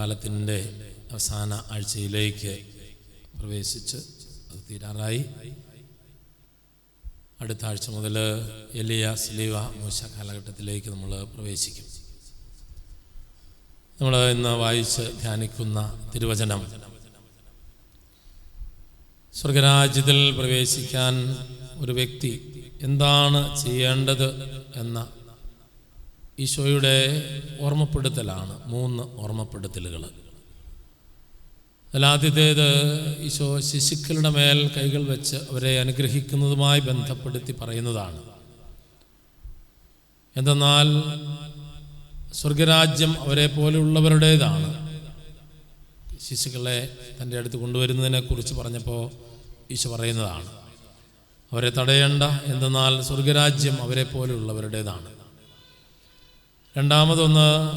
കാലത്തിന്റെ അവസാന ആഴ്ചയിലേക്ക് പ്രവേശിച്ച് അത് തീരാറായി. അടുത്ത ആഴ്ച മുതൽ എലിയ സ്ലീവ മോശ കാലഘട്ടത്തിലേക്ക് നമ്മൾ പ്രവേശിക്കും. നമ്മൾ ഇന്ന് വായിച്ച് ധ്യാനിക്കുന്ന തിരുവചനം സ്വർഗരാജ്യത്തിൽ പ്രവേശിക്കാൻ ഒരു വ്യക്തി എന്താണ് ചെയ്യേണ്ടത് എന്ന ഈശോയുടെ ഓർമ്മപ്പെടുത്തലാണ് മൂന്ന് ഓർമ്മപ്പെടുത്തലുകൾ അതിലാദ്യത്തേത് ഈശോ ശിശുക്കളുടെ മേൽ കൈകൾ വെച്ച് അവരെ അനുഗ്രഹിക്കുന്നതുമായി ബന്ധപ്പെടുത്തി പറയുന്നതാണ്. എന്തെന്നാൽ സ്വർഗരാജ്യം അവരെ പോലെയുള്ളവരുടേതാണ്. ശിശുക്കളെ തന്റെ അടുത്ത് കൊണ്ടുവരുന്നതിനെക്കുറിച്ച് പറഞ്ഞപ്പോൾ ഈശോ പറയുന്നതാണ് അവരെ തടയേണ്ട എന്തെന്നാൽ സ്വർഗരാജ്യം അവരെ പോലെയുള്ളവരുടേതാണ്. രണ്ടാമതൊന്ന്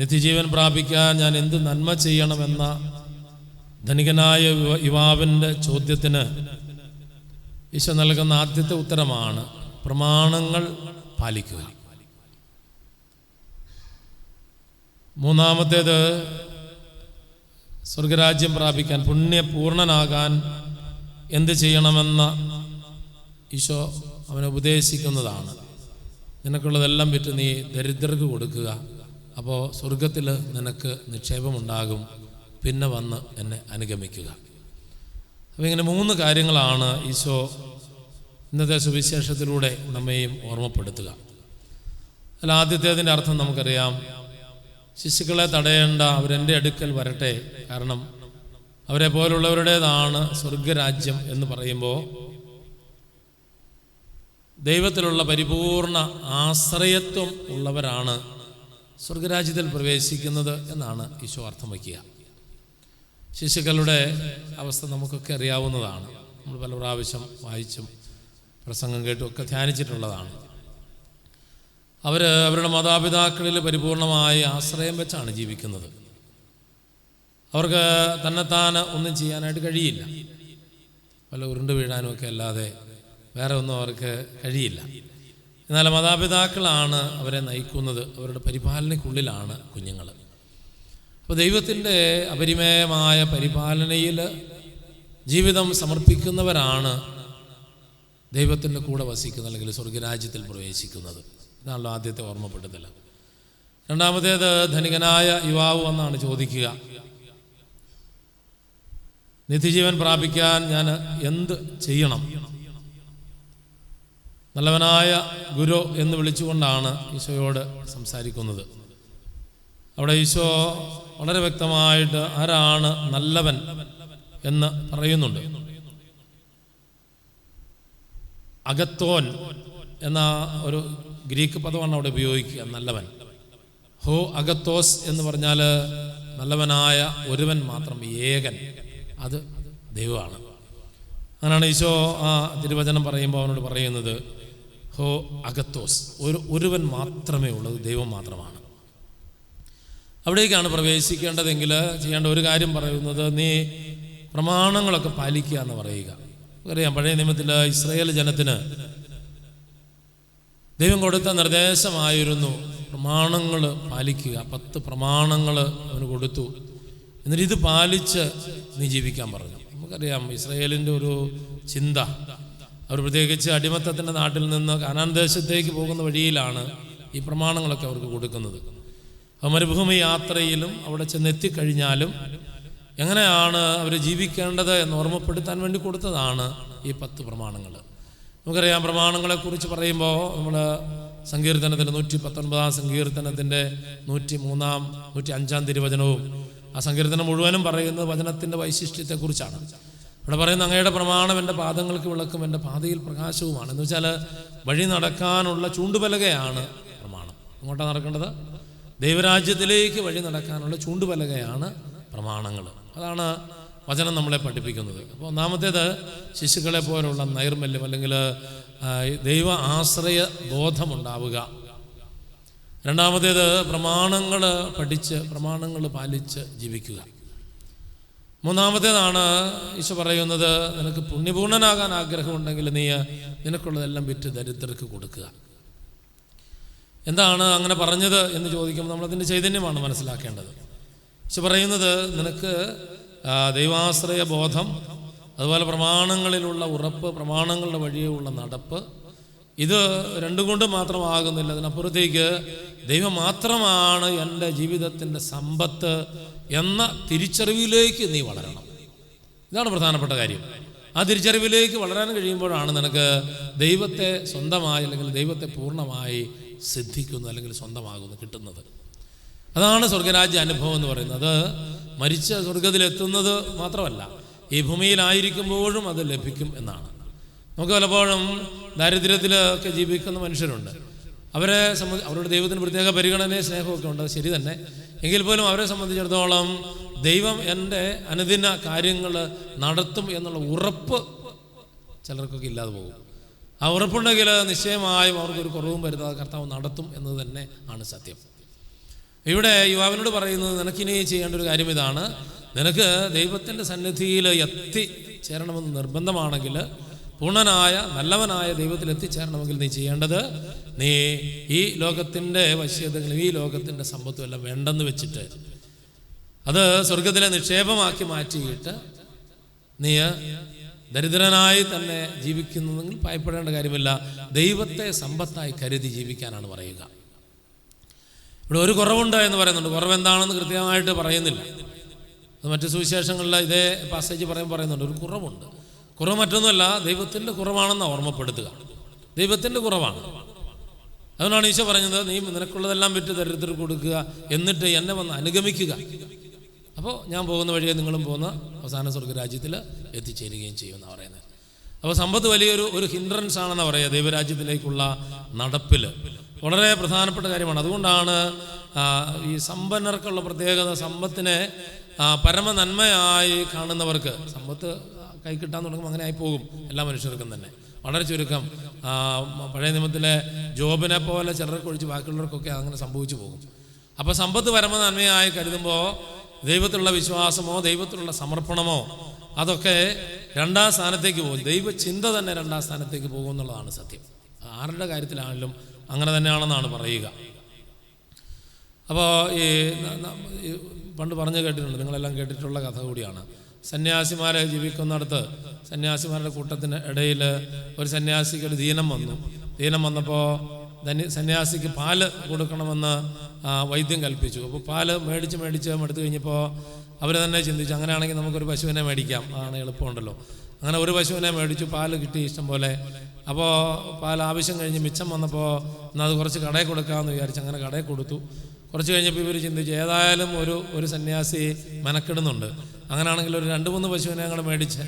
നിത്യജീവൻ പ്രാപിക്കാൻ ഞാൻ എന്ത് നന്മ ചെയ്യണമെന്ന ധനികനായ യുവ- യുവാവിന്റെ ചോദ്യത്തിന് ഈശോ നൽകുന്ന ആദ്യത്തെ ഉത്തരമാണ് പ്രമാണങ്ങൾ പാലിക്കുക. മൂന്നാമത്തേത് സ്വർഗരാജ്യം പ്രാപിക്കാൻ പുണ്യപൂർണനാകാൻ എന്ത് ചെയ്യണമെന്ന ഈശോ അവനെ ഉപദേശിക്കുന്നതാണ്. നിനക്കുള്ളതെല്ലാം വിറ്റ് നീ ദരിദ്രർക്ക് കൊടുക്കുക. അപ്പോൾ സ്വർഗത്തിൽ നിനക്ക് നിക്ഷേപമുണ്ടാകും. പിന്നെ വന്ന് എന്നെ അനുഗമിക്കുക. അപ്പോൾ ഇങ്ങനെ മൂന്ന് കാര്യങ്ങളാണ് ഈശോ ഇന്നത്തെ സുവിശേഷത്തിലൂടെ നമ്മെയും ഓർമ്മപ്പെടുത്തുക. അല്ല ആദ്യത്തേതിന്റെ അർത്ഥം നമുക്കറിയാം. ശിശുക്കളെ തടയേണ്ട അവരെന്റെ അടുക്കൽ വരട്ടെ. കാരണം അവരെ പോലുള്ളവരുടേതാണ് സ്വർഗരാജ്യം എന്ന് പറയുമ്പോൾ ദൈവത്തിലുള്ള പരിപൂർണ ആശ്രയത്വം ഉള്ളവരാണ് സ്വർഗരാജ്യത്തിൽ പ്രവേശിക്കുന്നത് എന്നാണ് ഈശോ അർത്ഥം വയ്ക്കുക ശിശുക്കളുടെ അവസ്ഥ നമുക്കൊക്കെ അറിയാവുന്നതാണ്. നമ്മൾ പല പ്രാവശ്യം വായിച്ചും പ്രസംഗം കേട്ടും ഒക്കെ ധ്യാനിച്ചിട്ടുള്ളതാണ്. അവർ അവരുടെ മാതാപിതാക്കളിൽ പരിപൂർണമായി ആശ്രയം വെച്ചാണ് ജീവിക്കുന്നത്. അവർക്ക് തന്നെത്താൻ ഒന്നും ചെയ്യാനായിട്ട് കഴിയില്ല. പല ഉരുണ്ട് വീഴാനും ഒക്കെ അല്ലാതെ വേറെ ഒന്നും അവർക്ക് കഴിയില്ല. എന്നാൽ മാതാപിതാക്കളാണ് അവരെ നയിക്കുന്നത്. അവരുടെ പരിപാലനയ്ക്കുള്ളിലാണ് കുഞ്ഞുങ്ങൾ അപ്പോൾ ദൈവത്തിന്റെ അപരിമയമായ പരിപാലനയിൽ ജീവിതം സമർപ്പിക്കുന്നവരാണ് ദൈവത്തിന്റെ കൂടെ വസിക്കുന്നത് അല്ലെങ്കിൽ സ്വർഗരാജ്യത്തിൽ പ്രവേശിക്കുന്നത്. ഇതാണല്ലോ ആദ്യത്തെ ഓർമ്മപ്പെടുത്തൽ രണ്ടാമത്തേത് ധനികനായ യുവാവ് എന്നാണ് ചോദിക്കുക. നിത്യജീവൻ പ്രാപിക്കാൻ ഞാൻ എന്ത് ചെയ്യണം? നല്ലവനായ ഗുരു എന്ന് വിളിച്ചുകൊണ്ടാണ് ഈശോയോട് സംസാരിക്കുന്നത്. അവിടെ ഈശോ വളരെ വ്യക്തമായിട്ട് ആരാണ് നല്ലവൻ എന്ന് പറയുന്നുണ്ട്. അകത്തോൻ എന്ന ഒരു ഗ്രീക്ക് പദമാണ് അവിടെ ഉപയോഗിക്കുക നല്ലവൻ. ഹോ അഗത്തോസ് എന്ന് പറഞ്ഞാൽ നല്ലവനായ ഒരുവൻ മാത്രം ഏകൻ. അത് ദൈവമാണ്. അങ്ങനെയാണ് ഈശോ ആ തിരുവചനം പറയുമ്പോൾ അവനോട് പറയുന്നത്. ഹോ അഗത്തോസ്. ഒരു ഒരുവൻ മാത്രമേ ഉള്ളത് ദൈവം മാത്രമാണ്. അവിടേക്കാണ് പ്രവേശിക്കേണ്ടതെങ്കിൽ ചെയ്യേണ്ട ഒരു കാര്യം പറയുന്നത് നീ പ്രമാണങ്ങളൊക്കെ പാലിക്കുക എന്ന് പറയുക. അറിയാം പഴയ നിയമത്തിൽ ഇസ്രയേൽ ജനത്തിന് ദൈവം കൊടുത്ത നിർദ്ദേശമായിരുന്നു പ്രമാണങ്ങൾ പാലിക്കുക. പത്ത് പ്രമാണങ്ങൾ അവന് കൊടുത്തു. എന്നിട്ട് ഇത് പാലിച്ച് നീ ജീവിക്കാൻ പറഞ്ഞു. നമുക്കറിയാം ഇസ്രയേലിന്റെ ഒരു ചിന്ത. അവർ പ്രത്യേകിച്ച് അടിമത്തത്തിന്റെ നാട്ടിൽ നിന്ന് കാനാൻ ദേശത്തേക്ക് പോകുന്ന വഴിയിലാണ് ഈ പ്രമാണങ്ങളൊക്കെ അവർക്ക് കൊടുക്കുന്നത്. മരുഭൂമി യാത്രയിലും അവിടെ ചെന്നെത്തിക്കഴിഞ്ഞാലും എങ്ങനെയാണ് അവർ ജീവിക്കേണ്ടത് എന്ന് ഓർമ്മപ്പെടുത്താൻ വേണ്ടി കൊടുത്തതാണ് ഈ പത്ത് പ്രമാണങ്ങൾ. നമുക്കറിയാം പ്രമാണങ്ങളെക്കുറിച്ച് പറയുമ്പോൾ നമ്മൾ സങ്കീർത്തനത്തിൽ നൂറ്റി പത്തൊൻപതാം സങ്കീർത്തനത്തിന്റെ നൂറ്റി മൂന്നാം നൂറ്റി അഞ്ചാം തിരുവചനവും ആ സങ്കീർത്തനം മുഴുവനും പറയുന്നത് വചനത്തിന്റെ വൈശിഷ്ട്യത്തെക്കുറിച്ചാണ്. ഇവിടെ പറയുന്ന അങ്ങയുടെ പ്രമാണം എന്റെ പാദങ്ങൾക്ക് വിളക്കും എന്റെ പാതയിൽ പ്രകാശവുമാണ്. എന്ന് വെച്ചാൽ വഴി നടക്കാനുള്ള ചൂണ്ടുപലകയാണ് പ്രമാണം. അങ്ങോട്ടാണ് നടക്കേണ്ടത്? ദൈവരാജ്യത്തിലേക്ക് വഴി നടക്കാനുള്ള ചൂണ്ടുപലകയാണ് പ്രമാണങ്ങൾ. അതാണ് വചനം നമ്മളെ പഠിപ്പിക്കുന്നത്. അപ്പോൾ ഒന്നാമത്തേത് ശിശുക്കളെ പോലുള്ള നൈർമല്യം അല്ലെങ്കിൽ ദൈവ ആശ്രയ ബോധമുണ്ടാവുക. രണ്ടാമത്തേത് പ്രമാണങ്ങൾ പഠിച്ച് പ്രമാണങ്ങൾ പാലിച്ച് ജീവിക്കുക. മൂന്നാമത്തേതാണ് ഈശോ പറയുന്നത് നിനക്ക് പുണ്യപൂർണനാകാൻ ആഗ്രഹമുണ്ടെങ്കിൽ നീ നിനക്കുള്ളതെല്ലാം വിറ്റ് ദരിദ്രർക്ക് കൊടുക്കുക. എന്താണ് അങ്ങനെ പറഞ്ഞത് എന്ന് ചോദിക്കുമ്പോൾ നമ്മളതിന്റെ ചൈതന്യമാണ് മനസ്സിലാക്കേണ്ടത്. ഈശോ പറയുന്നത് നിനക്ക് ദൈവാശ്രയ ബോധം അതുപോലെ പ്രമാണങ്ങളിലുള്ള ഉറപ്പ് പ്രമാണങ്ങളുടെ വഴിയുള്ള നടപ്പ് ഇത് രണ്ടും കൊണ്ട് മാത്രമാകുന്നില്ല. അതിനപ്പുറത്തേക്ക് ദൈവം മാത്രമാണ് എന്റെ ജീവിതത്തിന്റെ സമ്പത്ത് എന്ന തിരിച്ചറിവിലേക്ക് നീ വളരണം. ഇതാണ് പ്രധാനപ്പെട്ട കാര്യം. ആ തിരിച്ചറിവിലേക്ക് വളരാൻ കഴിയുമ്പോഴാണ് നിനക്ക് ദൈവത്തെ സ്വന്തമായി അല്ലെങ്കിൽ ദൈവത്തെ പൂർണമായി സിദ്ധിക്കുന്നു അല്ലെങ്കിൽ സ്വന്തമാകുന്നു കിട്ടുന്നത്. അതാണ് സ്വർഗരാജ്യ അനുഭവം എന്ന് പറയുന്നത്. മരിച്ച സ്വർഗത്തിലെത്തുന്നത് മാത്രമല്ല ഈ ഭൂമിയിലായിരിക്കുമ്പോഴും അത് ലഭിക്കും എന്നാണ്. നമുക്ക് പലപ്പോഴും ദാരിദ്ര്യത്തിലൊക്കെ ജീവിക്കുന്ന മനുഷ്യരുണ്ട്. അവരെ സംബന്ധിച്ച് അവരുടെ ദൈവത്തിന് പ്രത്യേക പരിഗണനയും സ്നേഹമൊക്കെ ഉണ്ട്. ശരി തന്നെ. എങ്കിൽ പോലും അവരെ സംബന്ധിച്ചിടത്തോളം ദൈവം എന്റെ അനുദിന കാര്യങ്ങൾ നടത്തും എന്നുള്ള ഉറപ്പ് ചിലർക്കൊക്കെ ഇല്ലാതെ പോകും. ആ ഉറപ്പുണ്ടെങ്കിൽ നിശ്ചയമായും അവർക്കൊരു കുറവും വരുത്താതെ കർത്താവ് നടത്തും എന്നത് തന്നെ ആണ് സത്യം. ഇവിടെ യുവാവിനോട് പറയുന്നത് നിനക്കിനി ചെയ്യേണ്ട ഒരു കാര്യം ഇതാണ്. നിനക്ക് ദൈവത്തിന്റെ സന്നിധിയിൽ എത്തി ചേരണമെന്ന് നിർബന്ധമാണെങ്കിൽ പൂർണനായ നല്ലവനായ ദൈവത്തിൽ എത്തിച്ചേരണമെങ്കിൽ നീ ചെയ്യേണ്ടത് നീ ഈ ലോകത്തിന്റെ വശ്യതകളും ഈ ലോകത്തിന്റെ സമ്പത്തും എല്ലാം വേണ്ടെന്ന് വെച്ചിട്ട് അത് സ്വർഗത്തിലെ നിക്ഷേപമാക്കി മാറ്റിയിട്ട് നീ ദരിദ്രനായി തന്നെ ജീവിക്കുന്നതെങ്കിൽ ഭയപ്പെടേണ്ട കാര്യമില്ല. ദൈവത്തെ സമ്പത്തായി കരുതി ജീവിക്കാനാണ് പറയുക. ഇവിടെ ഒരു കുറവുണ്ട് എന്ന് പറയുന്നുണ്ട്. കുറവ് എന്താണെന്ന് കൃത്യമായിട്ട് പറയുന്നില്ല. മറ്റു സുവിശേഷങ്ങളിലെ ഇതേ പാസേജ് പറയുമ്പോൾ പറയുന്നുണ്ട്. ഒരു കുറവുണ്ട്. കുറവ് മറ്റൊന്നുമല്ല ദൈവത്തിന്റെ കുറവാണെന്ന് ഓർമ്മപ്പെടുത്തുക. ദൈവത്തിന്റെ കുറവാണ്. അതുകൊണ്ടാണ് ഈശോ പറഞ്ഞത് നീ നിനക്കുള്ളതെല്ലാം വിറ്റ് ദരിദ്രർ കൊടുക്കുക എന്നിട്ട് എന്നെ വന്ന് അനുഗമിക്കുക. അപ്പോൾ ഞാൻ പോകുന്ന വഴിയെ നിങ്ങളും പോകുന്ന അവസാന സ്വർഗരാജ്യത്തിൽ എത്തിച്ചേരുകയും ചെയ്യുമെന്നാണ് പറയുന്നത്. അപ്പോൾ സമ്പത്ത് വലിയൊരു ഒരു ഹിൻഡ്രൻസ് ആണെന്ന് പറയുക ദൈവരാജ്യത്തിലേക്കുള്ള നടപ്പിൽ വളരെ പ്രധാനപ്പെട്ട കാര്യമാണ്. അതുകൊണ്ടാണ് ഈ സമ്പന്നർക്കുള്ള പ്രത്യേകത സമ്പത്തിനെ പരമ നന്മയായി കാണുന്നവർക്ക് സമ്പത്ത് കൈ കിട്ടാൻ തുടങ്ങുമ്പോൾ അങ്ങനെ ആയി പോകും. എല്ലാ മനുഷ്യർക്കും തന്നെ. വളരെ ചുരുക്കം. പഴയ നിയമത്തിലെ ജോബിനെ പോലെ ചിലർക്ക് ഒഴിച്ച് ബാക്കിയുള്ളവർക്കൊക്കെ അങ്ങനെ സംഭവിച്ചു പോകും. അപ്പോൾ സമ്പത്ത് പരമ നന്മയായി കരുതുമ്പോൾ ദൈവത്തിലുള്ള വിശ്വാസമോ ദൈവത്തിലുള്ള സമർപ്പണമോ അതൊക്കെ രണ്ടാം സ്ഥാനത്തേക്ക് പോകും. ദൈവചിന്ത തന്നെ രണ്ടാം സ്ഥാനത്തേക്ക് പോകും എന്നുള്ളതാണ് സത്യം. ആരുടെ കാര്യത്തിലാണെങ്കിലും അങ്ങനെ തന്നെയാണെന്നാണ് പറയുക. അപ്പോൾ ഈ പണ്ട് പറഞ്ഞു കേട്ടിട്ടുണ്ട് നിങ്ങളെല്ലാം കേട്ടിട്ടുള്ള കഥ കൂടിയാണ്. സന്യാസിമാരെ ജീവിക്കുന്നിടത്ത് സന്യാസിമാരുടെ കൂട്ടത്തിന് ഇടയിൽ ഒരു സന്യാസിക്ക് ഒരു ദീനം വന്നു. ദീനം വന്നപ്പോൾ സന്യാസിക്ക് പാൽ കൊടുക്കണമെന്ന് വൈദ്യം കൽപ്പിച്ചു. അപ്പോൾ പാൽ മേടിച്ച് മേടിച്ച് എടുത്തു കഴിഞ്ഞപ്പോൾ അവർ തന്നെ ചിന്തിച്ചു അങ്ങനെയാണെങ്കിൽ നമുക്കൊരു പശുവിനെ മേടിക്കാം. അതാണ് എളുപ്പമുണ്ടല്ലോ. അങ്ങനെ ഒരു പശുവിനെ മേടിച്ചു പാൽ കിട്ടി ഇഷ്ടം പോലെ. അപ്പോൾ പാൽ ആവശ്യം കഴിഞ്ഞ് മിച്ചം വന്നപ്പോൾ എന്നാൽ അത് കുറച്ച് കടയിൽ കൊടുക്കാമെന്ന് വിചാരിച്ച് അങ്ങനെ കടയിൽ കൊടുത്തു. കുറച്ച് കഴിഞ്ഞപ്പോൾ ഇവർ ചിന്തിച്ചു ഏതായാലും ഒരു ഒരു സന്യാസി മെനക്കിടുന്നുണ്ട്. അങ്ങനെയാണെങ്കിൽ ഒരു രണ്ട് മൂന്ന് പശുവിനെ ഞങ്ങൾ മേടിച്ച്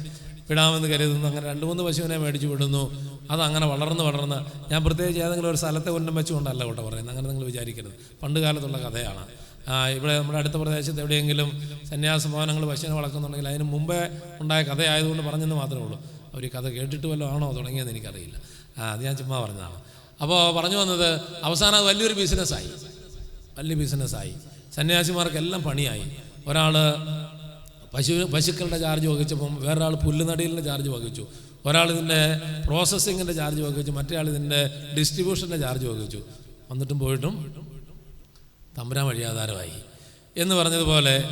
വിടാമെന്ന് കരുതുന്നു. അങ്ങനെ രണ്ട് മൂന്ന് പശുവിനെ മേടിച്ച് വിടുന്നു. അതങ്ങനെ വളർന്ന് വളർന്ന് ഞാൻ പ്രത്യേകിച്ച് ഏതെങ്കിലും ഒരു സ്ഥലത്തെ ഉന്നം വെച്ചുകൊണ്ടല്ല കേട്ടോ പറയുന്നത്. അങ്ങനെ നിങ്ങൾ വിചാരിക്കരുത്. പണ്ട് കാലത്തുള്ള കഥയാണ്. ഇവിടെ നമ്മുടെ അടുത്ത പ്രദേശത്ത് എവിടെയെങ്കിലും സന്യാസ ഭവനങ്ങൾ പശുവിനെ വളർക്കുന്നുണ്ടെങ്കിൽ അതിന് മുമ്പേ ഉണ്ടായ കഥയായതുകൊണ്ട് പറഞ്ഞെന്ന് മാത്രമേ ഉള്ളൂ. അവർ ഈ കഥ കേട്ടിട്ട് വല്ലതും ആണോ തുടങ്ങിയെന്ന് എനിക്കറിയില്ല. അത് ഞാൻ ചുമ്മാ പറഞ്ഞതാണ്. അപ്പോൾ പറഞ്ഞു വന്നത് അവസാനം അത് വലിയൊരു ബിസിനസ്സായി വലിയ ബിസിനസ്സായി സന്യാസിമാർക്കെല്ലാം പണിയായി. ഒരാൾ പശു പശുക്കളുടെ ചാർജ് വഹിച്ചപ്പം വേറൊരാൾ പുല്ലുനടിയിലിന്റെ ചാർജ് വഹിച്ചു. ഒരാൾ ഇതിന്റെ പ്രോസസ്സിങ്ങിന്റെ ചാർജ് വഹിച്ചു. മറ്റേ ആൾ ഇതിന്റെ ഡിസ്ട്രിബ്യൂഷന്റെ ചാർജ് വഹിച്ചു. വന്നിട്ടും പോയിട്ടും തമ്പുരാൻ വഴിയാധാരമായി എന്ന് പറഞ്ഞതുപോലെ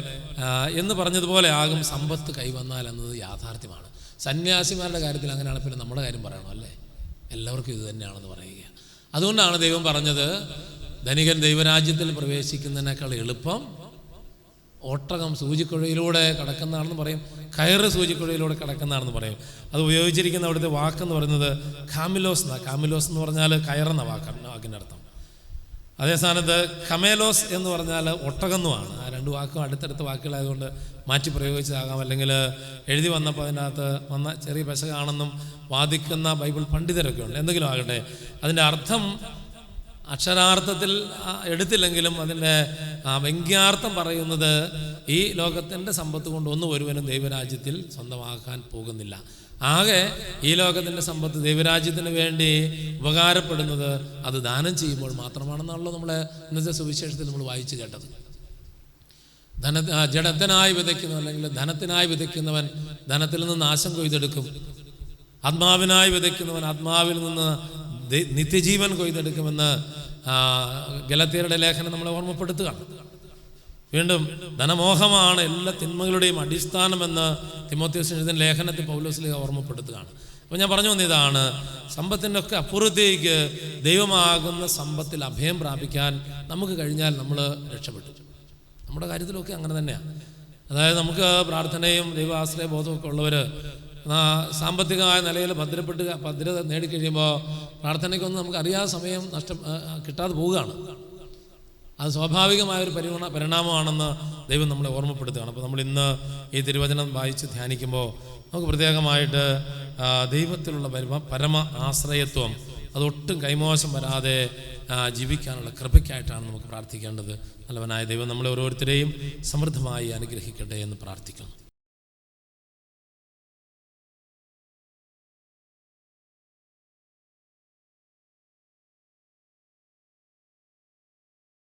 എന്ന് പറഞ്ഞതുപോലെ ആകും സമ്പത്ത് കൈവന്നാൽ എന്നത് യാഥാർത്ഥ്യമാണ്. സന്യാസിമാരുടെ കാര്യത്തിൽ അങ്ങനെയാണ് പിന്നെ നമ്മുടെ കാര്യം പറയണം അല്ലേ? എല്ലാവർക്കും ഇത് തന്നെയാണെന്ന് പറയുക. അതുകൊണ്ടാണ് ദൈവം പറഞ്ഞത് ധനികൻ ദൈവരാജ്യത്തിൽ പ്രവേശിക്കുന്നതിനേക്കാൾ എളുപ്പം ഒട്ടകം സൂചിക്കുഴയിലൂടെ കടക്കുന്നതാണെന്ന് പറയും. കയറ് സൂചിക്കുഴയിലൂടെ കടക്കുന്നതാണെന്ന് പറയും. അത് ഉപയോഗിച്ചിരിക്കുന്ന അവിടുത്തെ വാക്കെന്ന് പറയുന്നത് കാമിലോസ് എന്നാണ് കാമിലോസ് എന്ന് പറഞ്ഞാൽ കയറുന്ന വാക്കാണ് വാക്കിന്റെ അർത്ഥം. അതേ സ്ഥാനത്ത് കമേലോസ് എന്ന് പറഞ്ഞാൽ ഒട്ടകന്നുമാണ്. ആ രണ്ട് വാക്കും അടുത്തടുത്ത വാക്കുകളായതുകൊണ്ട് മാറ്റി പ്രയോഗിച്ചതാകാം. അല്ലെങ്കിൽ എഴുതി വന്നപ്പോൾ അതിനകത്ത് വന്ന ചെറിയ പെശകാണെന്നും വാദിക്കുന്ന ബൈബിൾ പണ്ഡിതരൊക്കെ ഉണ്ട്. എന്തെങ്കിലും ആകട്ടെ. അതിന്റെ അർത്ഥം അക്ഷരാർത്ഥത്തിൽ എടുത്തില്ലെങ്കിലും അതിന്റെ വ്യംഗ്യാർത്ഥം പറയുന്നത് ഈ ലോകത്തിന്റെ സമ്പത്ത് കൊണ്ട് ഒന്നും ഒരുവനും ദൈവരാജ്യത്തിൽ സ്വന്തമാക്കാൻ പോകുന്നില്ല. ആകെ ഈ ലോകത്തിന്റെ സമ്പത്ത് ദൈവരാജ്യത്തിന് വേണ്ടി ഉപകാരപ്പെടുന്നത് അത് ദാനം ചെയ്യുമ്പോൾ മാത്രമാണെന്നാണല്ലോ നമ്മൾ ഇന്നത്തെ സുവിശേഷത്തിൽ നമ്മൾ വായിച്ചു കേട്ടത്. ധന ജഡത്തിനായി വിതയ്ക്കുന്നവൻ അല്ലെങ്കിൽ ധനത്തിനായി വിതയ്ക്കുന്നവൻ ധനത്തിൽ നിന്ന് നാശം കൊയ്തെടുക്കും. ആത്മാവിനായി വിതയ്ക്കുന്നവൻ ആത്മാവിൽ നിന്ന് നിത്യജീവൻ കൊയ്തെടുക്കുമെന്ന് ഗലത്തിയരുടെ ലേഖനം നമ്മളെ ഓർമ്മപ്പെടുത്തുകയാണ് വീണ്ടും ധനമോഹമാണ് എല്ലാ തിന്മകളുടെയും അടിസ്ഥാനമെന്ന് തിമോത്യോസ് ലേഖനത്തിൽ പൗലോസിലേക്ക് ഓർമ്മപ്പെടുത്തുകയാണ്. അപ്പോൾ ഞാൻ പറഞ്ഞു വന്ന സമ്പത്തിന്റെ ഒക്കെ അപ്പുറത്തേക്ക് ദൈവമാകുന്ന സമ്പത്തിൽ അഭയം പ്രാപിക്കാൻ നമുക്ക് കഴിഞ്ഞാൽ നമ്മൾ രക്ഷപ്പെട്ടു. നമ്മുടെ കാര്യത്തിലൊക്കെ അങ്ങനെ തന്നെയാണ് അതായത് നമുക്ക് പ്രാർത്ഥനയും ദൈവാശ്രയ ബോധമൊക്കെ ഉള്ളവർ സാമ്പത്തികമായ നിലയിൽ ഭദ്രപ്പെട്ട് ഭദ്രത നേടിക്കഴിയുമ്പോൾ പ്രാർത്ഥനയ്ക്കൊന്നും നമുക്ക് അറിയാതെ സമയം നഷ്ടം കിട്ടാതെ പോവുകയാണ്. അത് സ്വാഭാവികമായ ഒരു പരിണ പരിണാമമാണെന്ന് ദൈവം നമ്മളെ ഓർമ്മപ്പെടുത്തുകയാണ്. അപ്പോൾ നമ്മൾ ഇന്ന് ഈ തിരുവചനം വായിച്ച് ധ്യാനിക്കുമ്പോൾ നമുക്ക് പ്രത്യേകമായിട്ട് ദൈവത്തിലുള്ള പരമ പരമ ആശ്രയത്വം അതൊട്ടും കൈമോശം വരാതെ ജീവിക്കാനുള്ള കൃപയ്ക്കായിട്ടാണ് നമുക്ക് പ്രാർത്ഥിക്കേണ്ടത്. നല്ലവനായ ദൈവം നമ്മളെ ഓരോരുത്തരെയും സമൃദ്ധമായി അനുഗ്രഹിക്കട്ടെ എന്ന് പ്രാർത്ഥിക്കുന്നു.